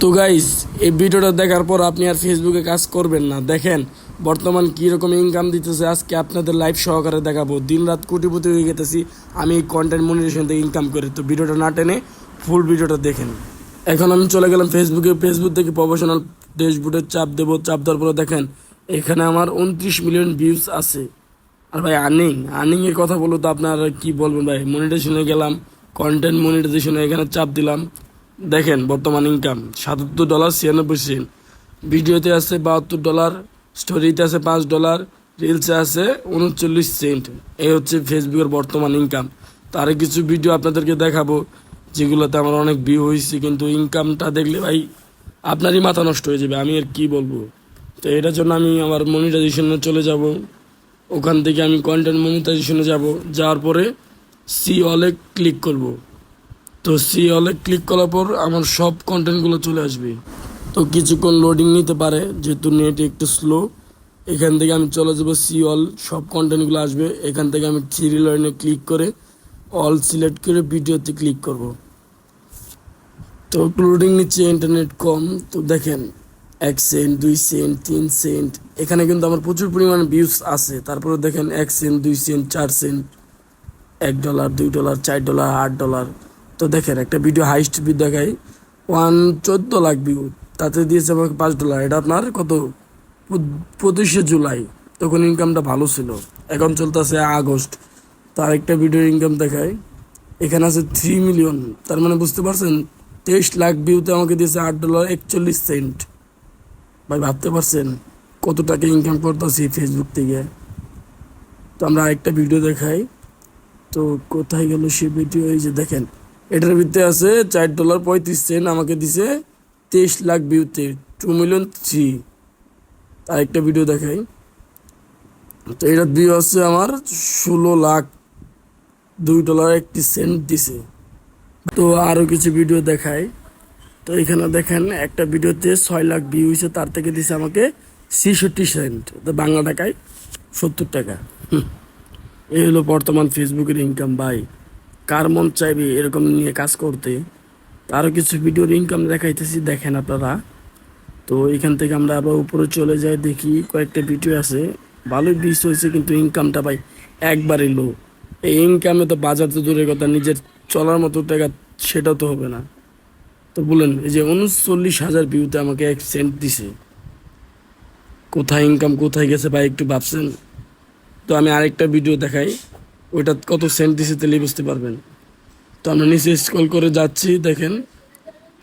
তো গাইস এই ভিডিওটা দেখার পর আপনি আর ফেসবুকে কাজ করবেন না। দেখেন, বর্তমান কীরকম ইনকাম দিতেছে, আজকে আপনাদের লাইভ সহকারে দেখাবো। দিন রাত কোটিপতি হয়ে গেতেছি, আমি এই কন্টেন্ট মনিটেশন থেকে ইনকাম করি। তো ভিডিওটা না টেনে ফুল ভিডিওটা দেখেন। এখন আমি চলে গেলাম ফেসবুকে ফেসবুক থেকে প্রফেশনাল ড্যাশবোর্ডে চাপ দেবো, চাপ দেওয়ার পরে দেখেন, এখানে আমার উনত্রিশ মিলিয়ন ভিউজ আছে। আর ভাই আর্নিং আর্নিং এর কথা বলো তো আপনারা কী বলবেন ভাই? মনিটেশনে গেলাম কন্টেন্ট মনিটাইজেশনে এখানে চাপ দিলাম। দেখেন বর্তমান ইনকাম সাতাত্তর ডলার ছিয়ানব্বই সেন্ট ভিডিওতে আছে বাহাত্তর ডলার স্টোরিতে আছে পাঁচ ডলার রিলসে আছে উনচল্লিশ সেন্ট এই হচ্ছে ফেসবুকের বর্তমান ইনকাম তার কিছু ভিডিও আপনাদেরকে দেখাবো, যেগুলোতে আমার অনেক ভিউ হয়েছে, কিন্তু ইনকামটা দেখলে ভাই আপনারই মাথা নষ্ট হয়ে যাবে, আমি আর কি বলব? তো এটার জন্য আমি আমার মনিটাইজেশনে চলে যাব। ওখান থেকে আমি কন্টেন্ট মনিটাইজেশনে যাব। যাওয়ার পরে সি অলে ক্লিক করব। তো সি অলে ক্লিক করার পর আমার সব কন্টেন্টগুলো চলে আসবে। তো কিছুক্ষণ লোডিং নিতে পারে, যেহেতু নেট একটু স্লো এখান থেকে আমি চলে যাব সি অল সব কন্টেন্টগুলো আসবে। এখান থেকে আমি থ্রি লাইনে ক্লিক করে অল সিলেক্ট করে ভিডিওতে ক্লিক করব। তো লোডিং নিচ্ছে ইন্টারনেট কম। তো দেখেন, এক সেন্ট দুই সেন্ট তিন সেন্ট এখানে কিন্তু আমার প্রচুর পরিমাণে ভিউস আছে। তারপরে দেখেন এক সেন্ট দুই সেন্ট চার সেন্ট এক ডলার দুই ডলার চার ডলার আট ডলার তো দেখেন, একটা ভিডিও হাইস্ট ভিউ দেখাই। ওয়ান চোদ্দ লাখ ভিউ তাতে দিয়েছে আমাকে পাঁচ ডলার এটা আপনার কত? পঁচিশে জুলাই। তখন ইনকামটা ভালো ছিল। এখন চলতেছে আগস্ট। তার একটা ভিডিও ইনকাম দেখায় এখানে আছে থ্রি মিলিয়ন তার মানে বুঝতে পারছেন? তেইশ লাখ ভিউতে আমাকে দিয়েছে আট ডলার একচল্লিশ সেন্ট ভাই, ভাবতে পারছেন কত টাকা ইনকাম করতেছি ফেসবুক থেকে? তো আমরা আরেকটা ভিডিও দেখাই। তো কোথায় গেল সে ভিডিও এই যে দেখেন। এটার ভিতরে আছে চার ডলার পঁয়ত্রিশ সেন্ট আমাকে দিছে তেইশ লাখ ভিউতে টু মিলিয়ন থ্রি আরেকটা ভিডিও দেখাই। তো এটার ভিউ আছে আমার ষোলো লাখ দুই ডলার একটি সেন্ট দিছে। তো আরও কিছু ভিডিও দেখাই। তো এখানে দেখেন, একটা ভিডিওতে ছয় লাখ ভিউ হয়েছে, তার থেকে দিছে আমাকে ছেষট্টি সেন্ট তো বাংলা টাকায় সত্তর টাকা। এই হলো বর্তমান ফেসবুকের ইনকাম ভাই। কার মন চাইবে এরকম নিয়ে কাজ করতে আরও কিছু ভিডিওর ইনকাম দেখাইতেছি, দেখেন আপনারা। তো এখান থেকে আমরা আবার উপরে চলে যাই, দেখি কয়েকটা ভিডিও আছে। ভালো বিষ হয়েছে কিন্তু ইনকামটা ভাই একবারই লো এই ইনকামে তো বাজার তো দূরের কথা, নিজের চলার মতো টাকা সেটা তো হবে না। তো বলেন, এই যে উনচল্লিশ হাজার ভিউতে আমাকে এক সেন্ট দিছে। কোথায় ইনকাম কোথায় গেছে ভাই একটু ভাবছেন? তো আমি আরেকটা ভিডিও দেখাই। ওইটা কত সেন্ট দিছে তাহলেই বুঝতে পারবেন। তো আমরা নিচে স্ক্রল করে যাচ্ছি, দেখেন।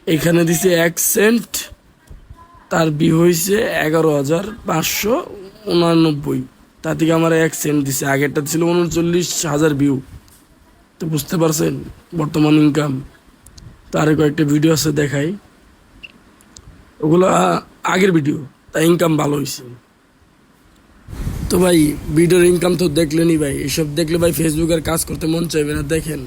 এখানে দিছে এক সেন্ট, তার ভিউ হয়েছে এগারো হাজার পাঁচশো উনানব্বই। তা থেকে আমার এক সেন্ট দিছে, আগেরটা ছিল উনচল্লিশ হাজার ভিউ তো বুঝতে পারছেন বর্তমান ইনকাম তার কয়েকটা ভিডিও আছে দেখাই। ওগুলো আগের ভিডিও তাই ইনকাম ভালো হয়েছে তো ভাই ভিডিওর ইনকাম তো দেখলেনি ভাই। এসব দেখলে ভাই ফেসবুকের কাজ করতে মন চাইবে না, দেখেন।